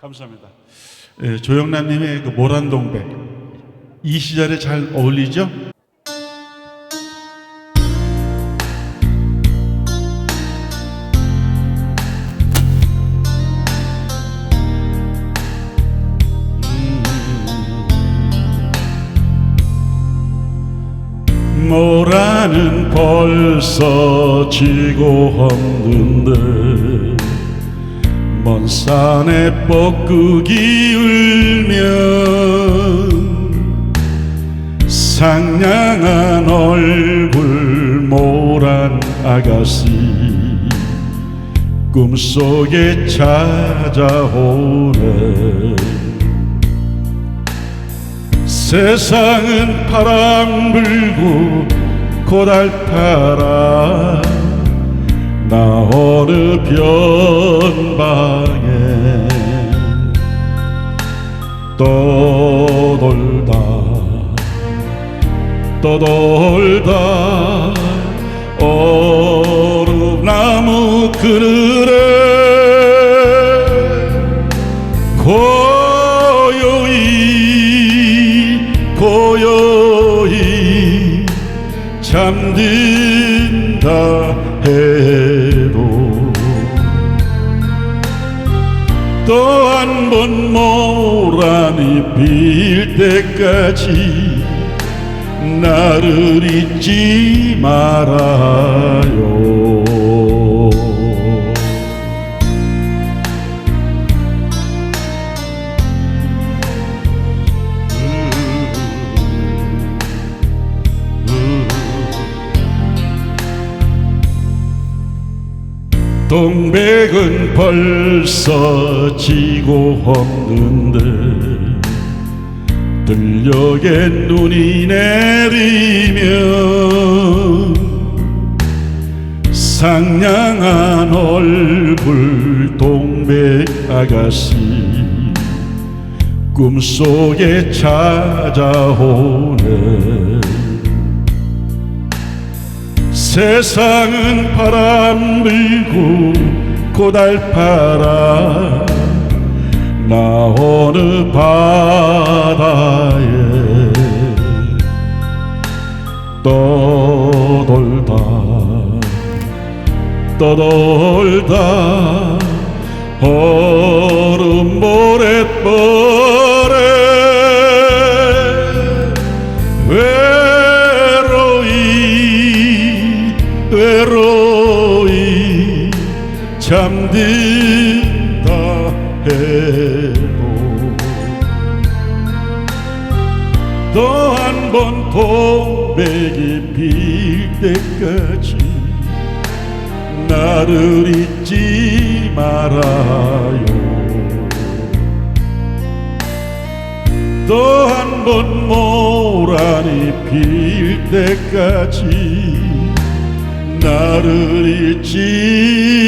감사합니다. 예, 조영란님의 그 모란동백 이 시절에 잘 어울리죠? 모라는 벌써 지고 없는데 먼 산에 뻐꾸기 울면 상냥한 얼굴 모란 아가씨 꿈속에 찾아오네. 세상은 바람 불고 고달파라. 나 어느 변방 떠돌다 어느 나무 그늘에 고요히 고요히 잠든다 해도 또 한 번 모란이 필 때까지 나를 잊지 말아요. 동백은 벌써 지고 없는데 들녘에 눈이 내리면 상냥한 얼굴 동백 아가씨 꿈속에 찾아오네. 세상은 바람 불고 고달파라 떠돌다 떠돌다. 얼음 모래벌에 외로이 외로이 잠든다 해도 또 한 번 동백이 필 때까지 나를 잊지 말아요. 또 한 번 모란이 필 때까지 나를 잊지